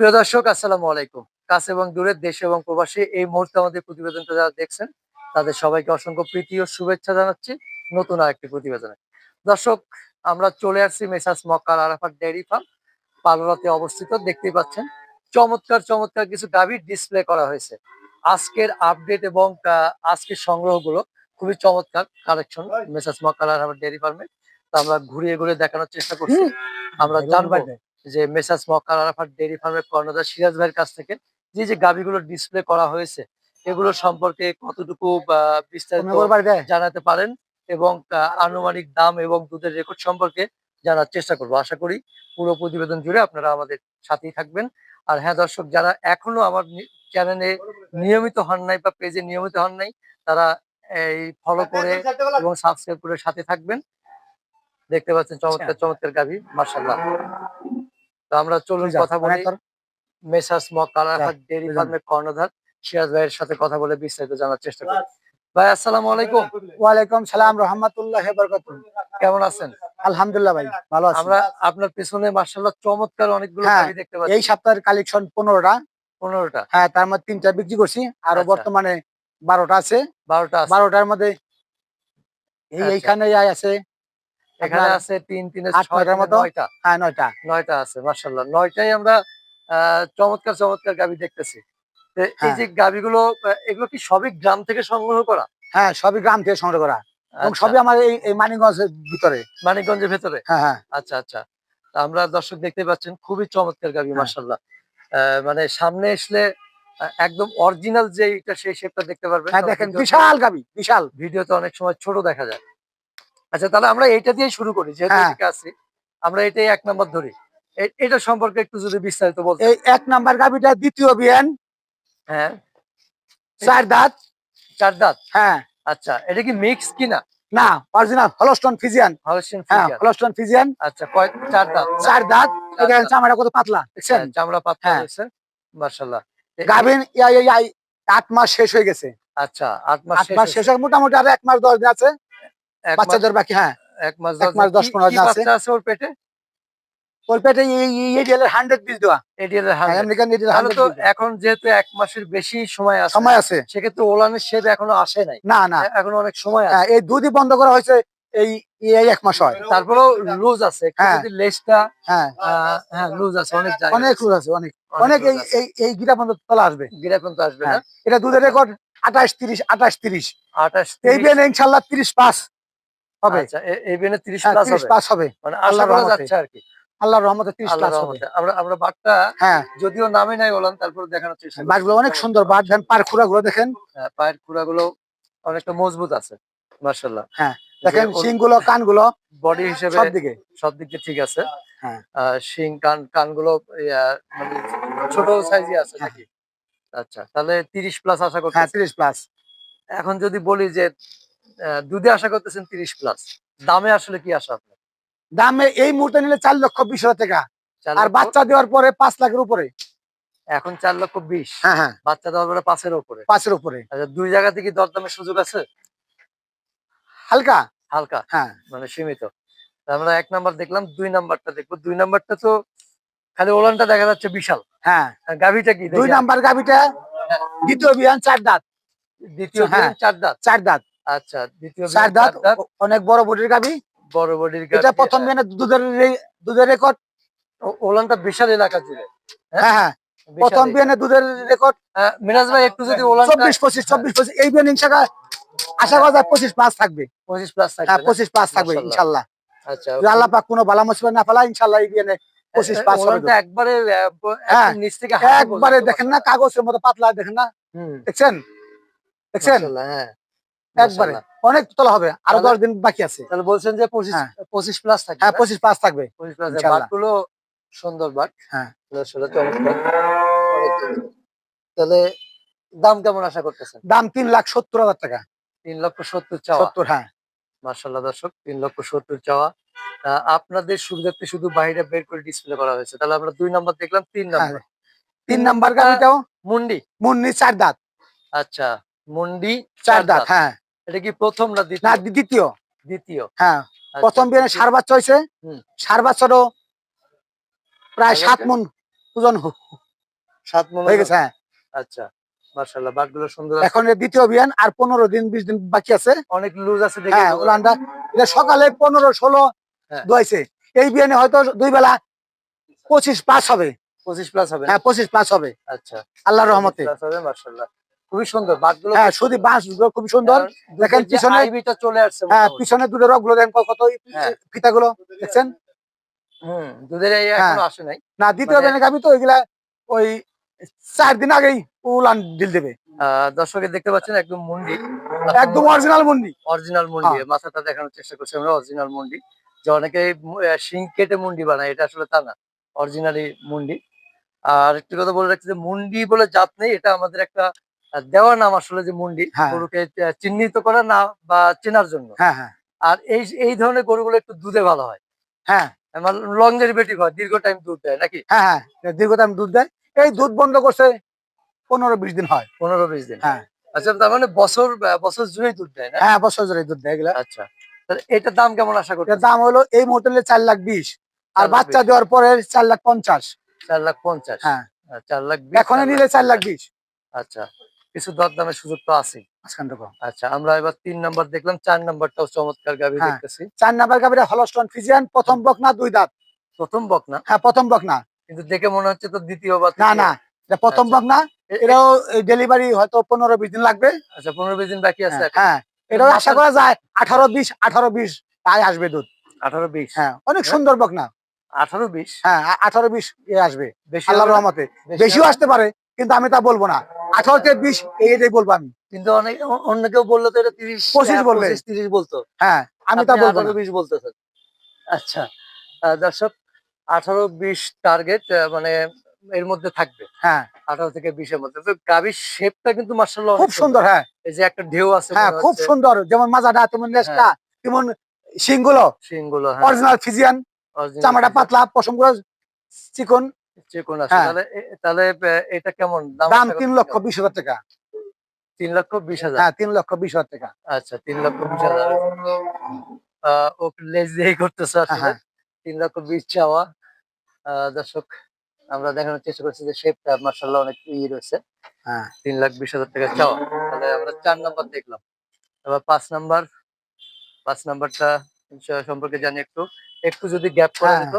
প্রিয় দর্শক আসসালামু আলাইকুম। কাছে এবং দূরের দেশে এবং প্রবাসী এই মুহূর্তে আমাদের প্রতিবেদনটা যারা দেখছেন তাদের সবাইকে অসংখ্য প্রীতি ও শুভেচ্ছা জানাচ্ছি। নতুন আরেকটি প্রতিবেদনে। দর্শক আমরা চলে আসছি মেসাস মক্কার আরাফাত ডেয়ারি ফার্ম পালোরাতে অবস্থিত। দেখতেই পাচ্ছেন চমৎকার চমৎকার কিছু গাভীর ডিসপ্লে করা হয়েছে। আজকের আপডেট এবং আজকের সংগ্রহগুলো খুবই চমৎকার কালেকশন মেসাস মক্কার আরাফাত ডেয়ারি ফার্মে। তো আমরা ঘুরিয়ে ঘুরিয়ে দেখানোর চেষ্টা করছি। আমরা জানব যে মেসাস মক্কার আরাফাত ডেয়ারি ফার্মের কর্ণধার সিরাজ ভাইয়ের কাছ থেকে যে যে গাভীগুলো ডিসপ্লে করা হয়েছে এগুলো সম্পর্কে কতটুকু বিস্তারিত জানাতে পারেন এবং আনুমানিক দাম এবং দুধের রেকর্ড সম্পর্কে জানার চেষ্টা করব। আশা করি পুরো প্রতিবেদন জুড়ে আপনারা আমাদের সাথেই থাকবেন। আর হ্যাঁ দর্শক যারা এখনও আমার চ্যানেলে নিয়মিত হন নাই বা পেজে নিয়মিত হন নাই তারা এই ফলো করে এবং সাবস্ক্রাইব করে সাথে থাকবেন। দেখতে পাচ্ছেন চমৎকার চমৎকার গাভী মার্শাল্লাহ তো আমরা চলুন কথা বলি। মেসাস ডেয়ারি বুঝলাম। ফার্মের কর্ণধার। সিরাজ ভাইয়ের সাথে কথা বলে বিস্তারিত জানার চেষ্টা করি। ভাই আসসালামু আলাইকুম। ওয়ালাইকুম সালাম রহমতুল্লাহ কেমন আছেন? আলহামদুলিল্লাহ ভাই ভালো আছি। আমরা আপনার পেছনে মার্শাল্লাহ চমৎকার অনেকগুলো হ্যাঁ, গাভী দেখতে পাচ্ছি। এই সপ্তাহের কালেকশন পনেরোটা। পনেরোটা? হ্যাঁ তার মধ্যে তিনটা বিক্রি করছি। আরও আচ্ছা। বর্তমানে বারোটা আছে। বারোটা আছে। বারোটার মধ্যে এই আচ্ছা। এইখানে এই আছে। এখানে আছে তিন তিনে আট ছয় নয়টার তিনে মতো? হ্যাঁ নয়টা। নয়টা আছে মার্শাল্লাহ নয়টাই আমরা চমৎকার চমৎকার গাভী দেখতেছি। এই হ্যাঁ। যে গাভীগুলো আহ, এগুলো কি সবই গ্রাম থেকে সংগ্রহ করা? হ্যাঁ সবই গ্রাম থেকে সংগ্রহ করা। এবং আচ্ছা, সবই আমার এই মানিকগঞ্জের ভিতরে। মানিকগঞ্জের ভেতরে? হ্যাঁ হ্যাঁ। আচ্ছা আচ্ছা। তা আমরা দর্শক দেখতে পাচ্ছেন খুবই চমৎকার গাভী হ্যাঁ। মার্শাল্লাহ মানে সামনে আসলে একদম অরিজিনাল যে এটা সেই শেপটা দেখতে পারবেন। হ্যাঁ দেখেন বিশাল গাবি বিশাল। ভিডিও ভিডিওতে অনেক সময় ছোট দেখা যায়। আচ্ছা তাহলে আমরা এটা দিয়ে শুরু করি যেহেতু হ্যাঁ। আছি। আমরা এটাই এক নম্বর ধরি। এটা সম্পর্কে একটু যদি বিস্তারিত বলতে এই এক নাম্বার গাবিটা দ্বিতীয় বিয়ান। হ্যাঁ। চার দাঁত। চার দাঁত? হ্যাঁ। আচ্ছা এটা কি মিক্স কিনা না? অরিজিনাল হলস্টন ফিজিয়ান হলস্টিন হ্যাঁ হলস্টন ফিজিয়ান আচ্ছা কয় চার দাঁত। চার দাঁত। এখানে চামড়া কত পাতলা দেখছেন? হ্যাঁ, চামড়া পাতলা হ্যাঁ। রয়েছে মার্শাল্লাহ গাভিন ইয়া- ইয়া- ইয়া- আট মাস শেষ হয়ে গেছে। আচ্ছা আট মাস আট মাস শেষ হয়ে মোটামুটি আর এক মাস দশ দিন আছে। বাচ্চাদের বাকি হ্যাঁ। এক মাস এক মাস দশ পনেরো দিন আছে। আছে ওর পেটে? ওর পেটে হান্ড্রেড পিস দেওয়া। এডিএল এর আমেরিকান এডিএল তাহলে তো এখন যেহেতু এক মাসের বেশি সময় আছে সময় আছে। সেক্ষেত্রে ওলানের এখনও আসে নাই। না না। এখনও অনেক সময় আছে। হ্যাঁ, এই দুধই বন্ধ করা হয়েছে এই এই এক মাস হয়। তারপরেও লুজ আছে। হ্যাঁ। লেজটা হ্যাঁ। আহ, হ্যাঁ লুজ আছে অনেক অনেক রোজ আছে অনেক। অনেক এই এই এই গিরা পর্যন্ত তলা আসবে। গিরা পর্যন্ত আসবে হ্যাঁ। এটা দুধের রেকর্ড আঠাশ তিরিশ আঠাশ তিরিশ। আঠাশ এই ইনশাল্লাহ তিরিশ পাস। হবে। আচ্ছা এই বেনে হ্যাঁ, প্লাস তিরিশ হবে। পাস হবে। মানে আশা করা যাচ্ছে আর কি। আল্লাহর রহমতে তিরিশ আল্লাহ প্লাস হবে। আমরা আমরা বাটটা হ্যাঁ। যদিও নামে নাই ওলান তারপর দেখানোর চেষ্টা করছি। অনেক সুন্দর বাঘ। দেন পার খুঁড়া গুলো দেখেন। হ্যাঁ, পায়ের খুঁড়াগুলো অনেকটা মজবুত আছে মার্শাল্লাহ হ্যাঁ, দেখেন শিংগুলো কানগুলো বডি হিসেবে সব দিকে। সব দিক ঠিক আছে। হ্যাঁ। শিং কান কানগুলো মানে ছোট সাইজে আছে হ্যাঁ। নাকি? আচ্ছা তাহলে তিরিশ প্লাস আশা হ্যাঁ করতেছি তিরিশ প্লাস এখন যদি বলি যে দুধে আশা করতেছেন তিরিশ প্লাস দামে আসলে কি আশা আপনার? দামে এই মুহূর্তে নিলে চার লক্ষ বিশ হাজার টাকা। আর বাচ্চা দেওয়ার পরে পাঁচ লাখের উপরে। এখন চার লক্ষ বিশ। হ্যাঁ হ্যাঁ। বাচ্চা দেওয়ার পরে পাঁচের উপরে। পাঁচের উপরে। আচ্ছা দুই জায়গা থেকে দরদামের সুযোগ আছে? হালকা? হালকা? হ্যাঁ। মানে সীমিত। আমরা এক নাম্বার দেখলাম দুই নাম্বারটা দেখব। দুই নাম্বারটা তো খালি ওলানটা দেখা যাচ্ছে বিশাল। হ্যাঁ। গাভীটা কি? দুই নাম্বার গাভিটা দ্বিতীয় বিয়ান চার দাঁত। দ্বিতীয় হ্যাঁ। চার দাঁত। চার দাঁত। আচ্ছা দ্বিতীয় চার দাঁত অনেক বড় বডির গাভি বড় বডির এটা প্রথম বিয়ানে দুধের দুধের রেকর্ড। ওলানটা বিশাল এলাকা জুড়ে হ্যাঁ? হ্যাঁ হ্যাঁ। প্রথম বিয়ানে দুধের রেকর্ড। আহ, মিরাজ ভাই একটু যদি ওলানটা চব্বিশ পঁচিশ চব্বিশ পঁচিশ এই বিয়ান ইনশাল্লাহ আশা করা যায় পঁচিশ প্লাস থাকবে। পঁচিশ প্লাস হ্যাঁ থাকবে না? পঁচিশ প্লাস থাকবে। ইনশাল্লাহ আচ্ছা আল্লাহ পাক কোনো বালা মুসিবত না ফেলা ইনশাল্লাহ এই বিয়ানে একবারে হ্যাঁ, নিচ থেকে একবারে দেখেন না কাগজের মতো পাতলা দেখেন না। দেখছেন? দেখছেন? হ্যাঁ। একবারে। অনেক তোলা হবে। আরও দশ দিন বাকি আছে। তাহলে বলছেন যে পঁচিশ হ্যাঁ। পঁচিশ প্লাস থাকবে হ্যাঁ পঁচিশ প্লাস থাকবে। পঁচিশ প্লাস বাটগুলো সুন্দর বাট হ্যাঁ। তাহলে দাম কেমন আশা করতেছেন? দাম তিন লাখ সত্তর হাজার টাকা। তিন লক্ষ সত্তর চাওয়া। সত্তর হ্যাঁ। মার্শাল্লাহ দর্শক তিন লক্ষ সত্তর চাওয়া। আপনাদের সুবিধার্থে শুধু বাইরে বের করে ডিসপ্লে করা হয়েছে। তাহলে আমরা দুই নাম্বার দেখলাম তিন নাম্বার হ্যাঁ। তিন নাম্বার গাড়িটাও মুন্ডি। মুন্নি চার দাঁত। আচ্ছা। মুন্ডি চার দাঁত। হ্যাঁ। এটা কি প্রথম না দ্বিতীয়? দ্বি- দ্বিতীয়। দ্বিতীয়। হ্যাঁ আচ্ছা, প্রথম দ্বিতীয়। সার বাচ্চা হয়েছে। সার বাচ্চারও প্রায় সাত? মন ওজন সাত মন হয়ে গেছে হ্যাঁ। আচ্ছা মার্শাল্লাহ বাটগুলো সুন্দর এখন দ্বিতীয় বিয়ান আর পনেরো দিন বিশ দিন বাকি আছে। অনেক লুজ আছে হ্যাঁ উলানটা এটা সকালে পনেরো ষোলো হ্যাঁ। দোয়াইছে। এই বিয়ানে হয়তো দুই বেলা পঁচিশ পাঁচ হবে। পঁচিশ প্লাস হবে হ্যাঁ পঁচিশ পাঁচ হবে। আচ্ছা। আল্লাহ রহমতে। মার্শাল্লাহ খুবই সুন্দর বাটগুলো হ্যাঁ শুধু বাঁশগুলো খুব সুন্দর। দেখেন পিছনে চলে আসছে হ্যাঁ পিছনে দেখেন কত হ্যাঁ। ফিতাগুলো দেখছেন? হুম দুধের হ্যাঁ। আসে নাই। না দ্বিতীয় মানে- তো ওইগুলা ওই চার দিন আগেই উলান দেবে। দর্শকে দেখতে পাচ্ছেন একদম মুন্ডি। একদম অরিজিনাল মন্ডি। অরিজিনাল মুন্ডি। হ্যাঁ। মাথাটা দেখানোর চেষ্টা করছি আমরা অরিজিনাল মুন্ডি। যে অনেকে শিং কেটে মুন্ডি বানায় এটা আসলে তা না। অরিজিনালি মুন্ডি। আর একটি কথা বলে রাখছি যে মুন্ডি বলে জাত নেই এটা আমাদের একটা দেওয়ার নাম আসলে যে মুন্ডি হ্যাঁ। গরুকে চিহ্নিত করা না বা চেনার জন্য। হ্যাঁ হ্যাঁ। আর এই এই ধরনের গরুগুলো একটু দুধে ভালো হয়। হ্যাঁ। লংজেরিভেটিভ হয় দীর্ঘ টাইম দুধ দেয় নাকি? হ্যাঁ হ্যাঁ। এটা দীর্ঘদাম দুধ দেয়। এই দুধ বন্ধ করছে পনেরো বিশ দিন হয়। পনেরো বিশ দিন। হ্যাঁ। আচ্ছা তার মানে বছর বছর জুড়েই দুধ দেয় না? হ্যাঁ বছর জুড়ে দুধ দেয় এগুলা। আচ্ছা। এটার দাম কেমন আশা এটার দাম হলো এই মোটেলে চার লাখ বিশ। আর বাচ্চা দেওয়ার পরে চার লাখ পঞ্চাশ। চার লাখ পঞ্চাশ। হ্যাঁ। চার লাখ চার নিলে চার লাখ বিশ। আচ্ছা। কিছু দর দামের সুযোগ তো আছে আচ্ছা আমরা এবার তিন নাম্বার দেখলাম চার নাম্বারটাও চমৎকার গাভি হ্যাঁ। দেখতেছি। চার নাম্বার গাবিটা হলস্টন ফিজিয়ান প্রথম বকনা দুই দাঁত। প্রথম বক না হ্যাঁ প্রথম বকনা। কিন্তু দেখে মনে হচ্ছে তো দ্বিতীয় বা না না এটা প্রথম আচ্ছা। বকনা। এটাও ডেলিভারি হয়তো পনেরো বিশ দিন লাগবে। আচ্ছা পনেরো বিশ দিন বাকি আছে হ্যাঁ, হ্যাঁ এটাও আশা করা যায় আঠারো বিশ আঠারো বিশ তাই আসবে দুধ। আঠারো বিশ। হ্যাঁ অনেক। সুন্দর বকনা। আঠারো বিশ? হ্যাঁ আঠারো বিশ এ আসবে। বেশি আল্লাহ রহমতে। বেশিও আসতে পারে কিন্তু আমি তা বলব না। আঠারো থেকে বিশ এইটাই বলব আমি। কিন্তু অনেক অন্য কেউ বলল তো এটা তিরিশ পঁচিশ বলবে। তিরিশ বলতো। হ্যাঁ আমি তা বলব বিশ বলতেছেন। আচ্ছা দর্শক আঠারো বিশ টার্গেট মানে এর মধ্যে থাকবে। হ্যাঁ। আঠারো থেকে বিশের মধ্যে। তো গাভীর শেপটা কিন্তু মার্শাল্লাহ খুব সুন্দর। হ্যাঁ। এই যে একটা ঢেউ আছে হ্যাঁ খুব সুন্দর। যেমন মাজাটা তেমন লেজটা তেমন শিংগুলো। সিংগুলো হ্যাঁ। অরিজিনাল ফিজিয়ান original চামড়া piece, পাতলা পশমগুলো চিকন। চিকন আছে হ্যাঁ। তাহলে তাহলে এটা কেমন? দাম তিন লক্ষ বিশ হাজার টাকা। তিন লক্ষ বিশ হাজার? হ্যাঁ তিন লক্ষ বিশ হাজার টাকা। আচ্ছা তিন লক্ষ বিশ হাজার। আহ, ও লেজ করতেছে হ্যাঁ। তিন লক্ষ বিশ চাওয়া। দর্শক আমরা দেখানোর চেষ্টা করছি যে শেপটা মার্শাল্লাহ অনেক ই রয়েছে। হ্যাঁ। তিন লাখ বিশ হাজার টাকা চাওয়া। তাহলে আমরা চার নাম্বার দেখলাম। এবার পাঁচ নাম্বার। পাঁচ নাম্বারটা সম্পর্কে জানি একটু। একটু যদি গ্যাপ করে হ্যাঁ।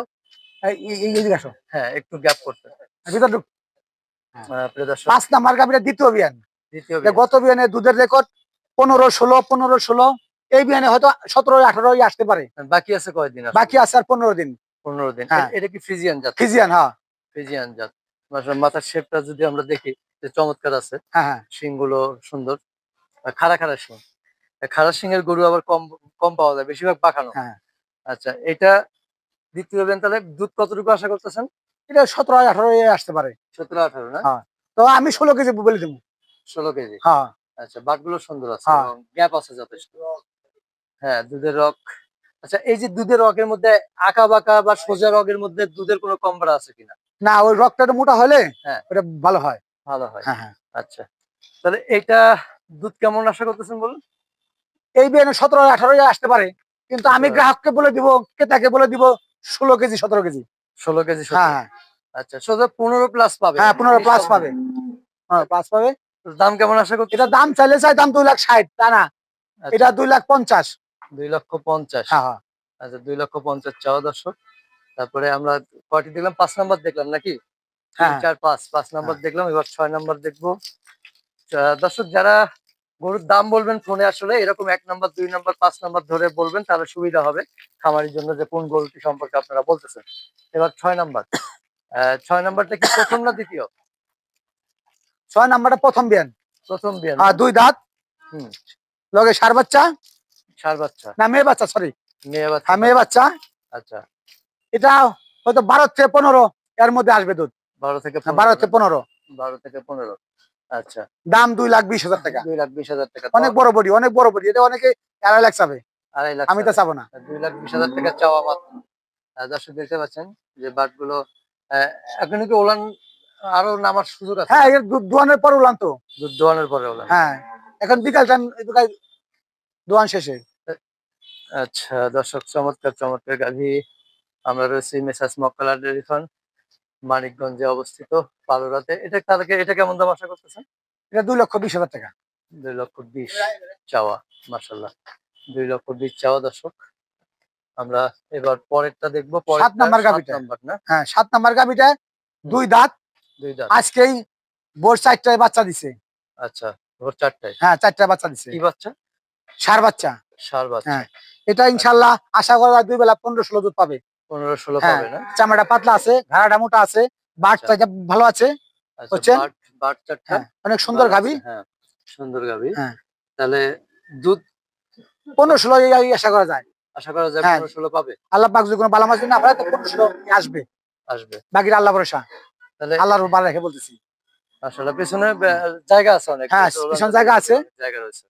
এইদিকে আসো। হ্যাঁ একটু গ্যাপ করতে ভিতর ঢুক। আহ, প্রিয় দর্শক। পাঁচ নাম্বার গাবিটা দ্বিতীয় বিয়ান। গত বিয়ানে দুধের রেকর্ড পনেরো ষোলো পনেরো ষোলো। এই বিয়ানে হয়তো সতেরো আঠারোই আসতে পারে। বাকি আছে কয়দিন? বাকি আছে আর পনেরো দিন। পনেরো দিন। হ্যাঁ। এটা কি ফ্রিজিয়ান জাত? হ্যাঁ। ফ্রিজিয়ান জাত। মাথার শেপটা যদি আমরা দেখি যে চমৎকার আছে। হ্যাঁ হ্যাঁ। শিংগুলো সুন্দর। খাড়া খাড়া শিং। খাড়া শিংয়ের গরু আবার কম কম পাওয়া যায় বেশিরভাগ পাখানো হ্যাঁ। আচ্ছা এটা তাহলে দুধ কতটুকু আশা করতেছেন? এটা সতেরো আঠারো আসতে পারে। সতেরো আঠারো না? হ্যাঁ। তো আমি ষোলো কেজি বলে দেবো। ষোলো কেজি? হ্যাঁ। আচ্ছা বাটগুলো সুন্দর আছে। গ্যাপ আছে যথেষ্ট। হ্যাঁ দুধের রক। আচ্ছা এই যে দুধের রকের মধ্যে আঁকা বাঁকা বা সোজা রগের মধ্যে দুধের কোনো কমরা আছে কিনা? না ওই একটু মোটা হলে হ্যাঁ। ওটা ভালো হয়। ভালো হয়। হ্যাঁ হ্যাঁ। আচ্ছা। তাহলে এটা দুধ কেমন আশা করতেছেন বলুন? এই বিয়ানে সতেরো আঠারো আসতে পারে। কিন্তু আমি গ্রাহককে বলে দিব ক্রেতাকে বলে দিব ষোলো কেজি সতেরো কেজি। ষোলো কেজি হ্যাঁ হ্যাঁ। আচ্ছা সোজা পনেরো প্লাস পাবে। হ্যাঁ পনেরো প্লাস পাবে। হ্যাঁ প্লাস পাবে। দাম কেমন আশা করতে এটা দাম চাইলে চাই দাম দুই লাখ ষাট তা না। আচ্ছা, এটা দুই লাখ পঞ্চাশ। দুই লক্ষ পঞ্চাশ। হ্যাঁ হ্যাঁ। আচ্ছা দুই লক্ষ পঞ্চাশ চাওয়া দর্শক। তারপরে আমরা কয়টি দেখলাম পাঁচ নাম্বার দেখলাম নাকি? হ্যাঁ। চার পাঁচ পাঁচ নাম্বার দেখলাম এবার ছয় নাম্বার দেখব। দর্শক যারা গরুর দাম বলবেন ফোনে আসলে এরকম এক নাম্বার দুই নাম্বার পাঁচ নাম্বার ধরে বলবেন তাহলে সুবিধা হবে খামারের জন্য যে কোন গরুটি সম্পর্কে আপনারা বলতেছেন। এবার ছয় নাম্বার। ছয় নাম্বারটা কি প্রথম না দ্বিতীয়? ছয় নাম্বারটা প্রথম বিয়ান। প্রথম বিয়ান। হ্যাঁ দুই দাঁত? হুম। লগে সার বাচ্চা? সার বাচ্চা। না মেয়ে বাচ্চা সরি মেয়ে বাচ্চা। হ্যাঁ মেয়ে বাচ্চা। আচ্ছা। এটা হয়তো বারো থেকে পনেরো এর মধ্যে আসবে দুধ। বারো থেকে হ্যাঁ, বারো? থেকে পনেরো। বারো থেকে পনেরো। আচ্ছা। দাম দুই লাখ বিশ হাজার টাকা। দুই লাখ বিশ হাজার টাকা। অনেক বড় বডি অনেক বড় বডি। এটা অনেকে আড়াই লাখ চাবে। আড়াই লাখ আমি তো। চাবো। না। দুই লাখ বিশ হাজার টাকা চাওয়া মাত্র। দর্শক দেখতে পাচ্ছেন যে বাটগুলো এখন কি ওলান আরও নামার সুযোগ আছে? হ্যাঁ এর দু- দোয়ানের পর উলান তো। দুধ দোয়ানোর পরে ওলান হ্যাঁ এখন বিকাল বিকাল দোয়ান শেষে। আচ্ছা দর্শক চমৎকার চমৎকার গাভি। আমরা রয়েছি মেসাস মক্কালা ডেয়ারি ফার্ম মানিকগঞ্জে অবস্থিত পালোরাতে। এটা তাহলে কি- এটা কেমন দাম আশা করতেছেন? এটা দুই লক্ষ বিশ হাজার টাকা। দুই লক্ষ বিশ চাওয়া মাসাল্লাহ দুই লক্ষ বিশ চাওয়া দর্শক। আমরা এবার পরেরটা দেখব। নাম্বার সাত গাভীটা। নাম্বার না? হ্যাঁ সাত নাম্বার গাভিটা দুই দাঁত। দুই দাঁত। আজকেই ভোর চারটায় বাচ্চা দিছে। আচ্ছা ভোর চারটায়? হ্যাঁ চারটায় বাচ্চা দিছে। কি বাচ্চা? সার বাচ্চা। সার বাচ্চা। হ্যাঁ। এটা ইনশাল্লাহ আশা করা যায় দুই বেলা পনেরো ষোলো দুধ পাবে। পনেরো ষোলো হ্যাঁ। চামড়াটা পাতলা আছে ঘাড়াটা মোটা আছে বাটটা ভালো আছে আচ্ছা? বাট বাট চারটা? হ্যাঁ অনেক সুন্দর ভালো আছে, হ্যাঁ সুন্দর হ্যাঁ। তাহলে দুধ? পনেরো ষোলো আশা করা যায়। আশা করা যায়। পনেরো ষোলো পাবে? আল্লাহ পাক যদি কোনো বালা মাছ না পারে তো পনেরো ষোলো আসবে। আসবে। বাকিটা আল্লাহ ভরসা। তাহলে আল্লাহর রেখে বলতেছি। আসলে পেছনে জায়গা আছে অনেক। হ্যাঁ, পিছনে জায়গা আছে। জায়গা রয়েছে।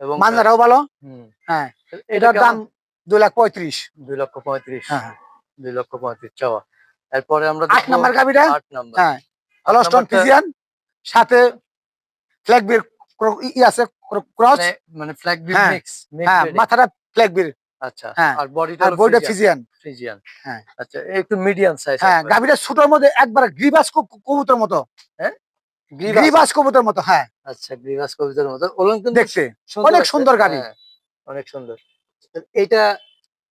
এবং মাঞ্জাটাও ভালো। হ্যাঁ। এটা এটার দাম দুই লাখ পঁয়ত্রিশ। দুই লক্ষ পঁয়ত্রিশ। হ্যাঁ। দুই লক্ষ পঁয়ত্রিশ চাওয়া। এরপরে আমরা আট নাম্বার গাভিটা? আট নাম্বার। হ্যাঁ। অলস্টন ফিজিয়ান সাথে ফ্ল্যাগ বির ই আছে ক্রস মানে- ফ্ল্যাগ হ্যাঁ, মিক্স হ্যাঁ মাথাটা ফ্ল্যাগ বির আচ্ছা হ্যাঁ, আর বডিটা আর বইটা ফিজিয়ান হ্যাঁ। আচ্ছা একটু মিডিয়াম সাইজ হ্যাঁ গাভিটা ছোটোর মধ্যে একবার গ্রিবাস কবুতর মতো। গ্রিবাস কবুতর মতো হ্যাঁ। আচ্ছা গ্রিভাস কবিতার মতো। কিন্তু দেখতে। অনেক সুন্দর গাভী। হ্যাঁ, অনেক সুন্দর। এটা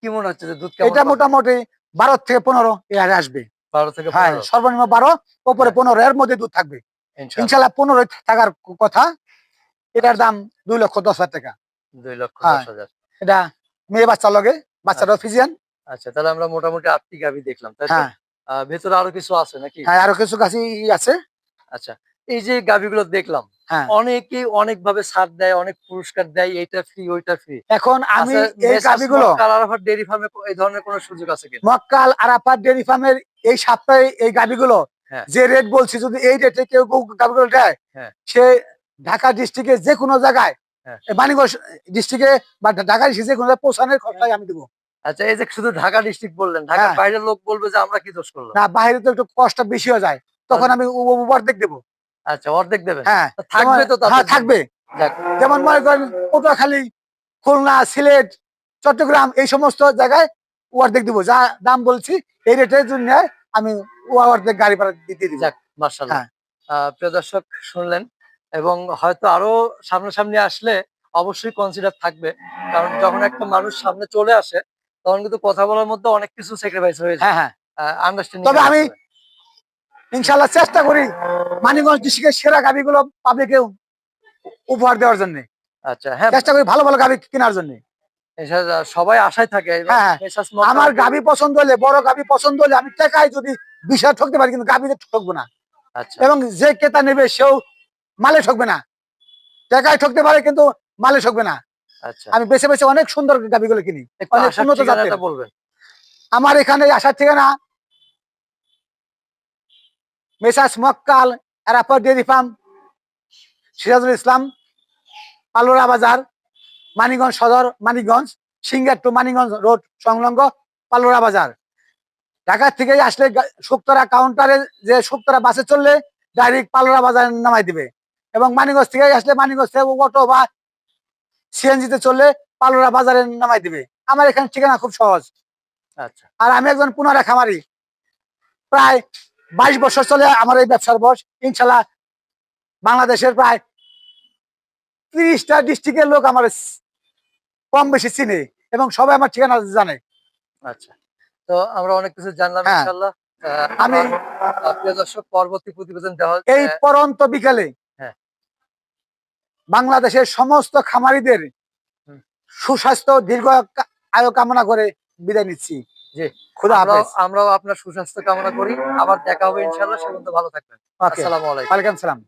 কি মনে হচ্ছে যে দুধ এটা মোটামুটি বারো থেকে পনেরো এ হারে আসবে। বারো থেকে হ্যাঁ সর্বনিম্ন বারো ওপরে হ্যাঁ। পনেরো এর মধ্যে দুধ থাকবে। ইনশাল্লাহ পনেরো থাকার কথা এটার দাম দুই লক্ষ দশ হাজার টাকা। দুই লক্ষ হ্যাঁ। দশ হাজার। এটা মেয়ে বাচ্চা লগে বাচ্চাটাও ফিজিয়ান। আচ্ছা তাহলে আমরা মোটামুটি আটটি গাভি দেখলাম তাই হ্যাঁ। ভেতরে আরও কিছু আছে নাকি? হ্যাঁ আরও কিছু গাছি আছে। আচ্ছা এই যে গাভিগুলো দেখলাম হ্যাঁ। অনেকেই অনেক ভাবে ছাড় দেয় অনেক পুরস্কার দেয় এইটা ফ্রি ওইটা ফ্রি এখন আমি আচ্ছা, এই গাভিগুলো ডেয়ারি ফার্মে এই ধরনের কোনো সুযোগ আছে মক্কাল আরাফাত ডেয়ারি ফার্মের এই সপ্তাহে এই গাভিগুলো হ্যাঁ। যে রেট বলছি যদি এই রেটে কেউ গাভিগুলো দেয় হ্যাঁ। সে ঢাকা ডিস্ট্রিক্টে যে কোনো জায়গায় মানিকগঞ্জ ডিস্ট্রিক্টে বা ঢাকা ডিস্ট্রিক্টে যে কোনো জায়গায় পৌঁছানোর খরচাই আমি দেবো আচ্ছা এই যে শুধু ঢাকা ডিস্ট্রিক্ট বললেন ঢাকার। বাইরের লোক বলবে যে আমরা কি দোষ করলাম না বাইরে তো একটু কষ্ট বেশি হয়ে যায় তখন আমি অর্ধেক দেবো আচ্ছা অর্ধেক দেবেন? হ্যাঁ থাকবে তো হ্যাঁ থাকবে। যেমন মনে করেন পটুয়াখালী খুলনা সিলেট চট্টগ্রাম এই সমস্ত জায়গায় অর্ধেক দিব। যা দাম বলছি এই রেটের জন্য আমি অর্ধেক গাড়ি ভাড়া দিতে দিব। যাক মার্শাল্লাহ হ্যাঁ। প্রিয় দর্শক শুনলেন এবং হয়তো আরও সামনাসামনি আসলে অবশ্যই কনসিডার থাকবে। কারণ যখন একটা মানুষ সামনে চলে আসে তখন কিন্তু কথা বলার মধ্যে অনেক কিছু স্যাক্রিফাইস হয়ে যায়। হ্যাঁ হ্যাঁ। আন্ডারস্ট্যান্ডিং তবে আমি ইনশাল্লাহ চেষ্টা করি মানিকগঞ্জ ডিস্ট্রিক্টের সেরা গাভিগুলো পাবলিকে উপহার দেওয়ার জন্য। আচ্ছা হ্যাঁ। চেষ্টা করি ভালো ভালো গাভি কেনার জন্য। সবাই আশায় থাকে। হ্যাঁ, মক্কা- আমার গাভি পছন্দ হলে বড় গাভি পছন্দ হলে আমি টাকায় যদি বিষয় ঠকতে পারি কিন্তু গাভিতে ঠকবো না। আচ্ছা। এবং যে ক্রেতা নেবে সেও মালে ঠকবে না। টাকায় ঠকতে পারে কিন্তু মালে ঠকবে না। আচ্ছা। আমি বেছে বেছে অনেক সুন্দর গাভিগুলো কিনি। অনেক উন্নত জাতের। বলবেন। আমার এখানে আসার ঠিকানা মেসাস মক্কাল এরাপর dairy farm Sirajul Islam Palora Bazar Manikganj Sadar Manikganj Singair to Manikganj road সংলগ্ন পালোরা বাজার। ঢাকা থেকে আসলে শুক্তরা কাউন্টারে যে শুক্তরা বাসে চললে ডাইরেক্ট পালোরা বাজার নামাই দিবে। এবং মানিকগঞ্জ থেকে আসলে মানিকগঞ্জ থেকে অটো বা সিএনজিতে চললে পালোরা বাজারে নামাই দিবে। আমার এখানে ঠিকানা খুব সহজ। আচ্ছা। আর আমি একজন পুনারা খামারি। প্রায় বাইশ বছর চলে আমার এই ব্যবসার বয়স। ইনশাল্লাহ বাংলাদেশের প্রায় তিরিশটা ডিস্ট্রিক্টের লোক আমার কম বেশি চিনে এবং সবাই আমার ঠিকানা জানে। আচ্ছা। তো আমরা অনেক কিছু জানলাম হ্যাঁ। আমি- প্রিয় দর্শক পরবর্তী প্রতিবেদন দেওয়া এই পরন্ত বিকালে হ্যাঁ। বাংলাদেশের সমস্ত খামারিদের সুস্বাস্থ্য দীর্ঘ আয়ু কামনা করে বিদায় নিচ্ছি। জি। খুদা আমরাও হাফেজ। আমরাও আপনার সুস্বাস্থ্য কামনা করি। আবার দেখা হবে ইনশাল্লাহ সে ভালো থাকবেন। আসসালাম আসসালামু আলাইকুম। ওয়ালাইকুম সালাম।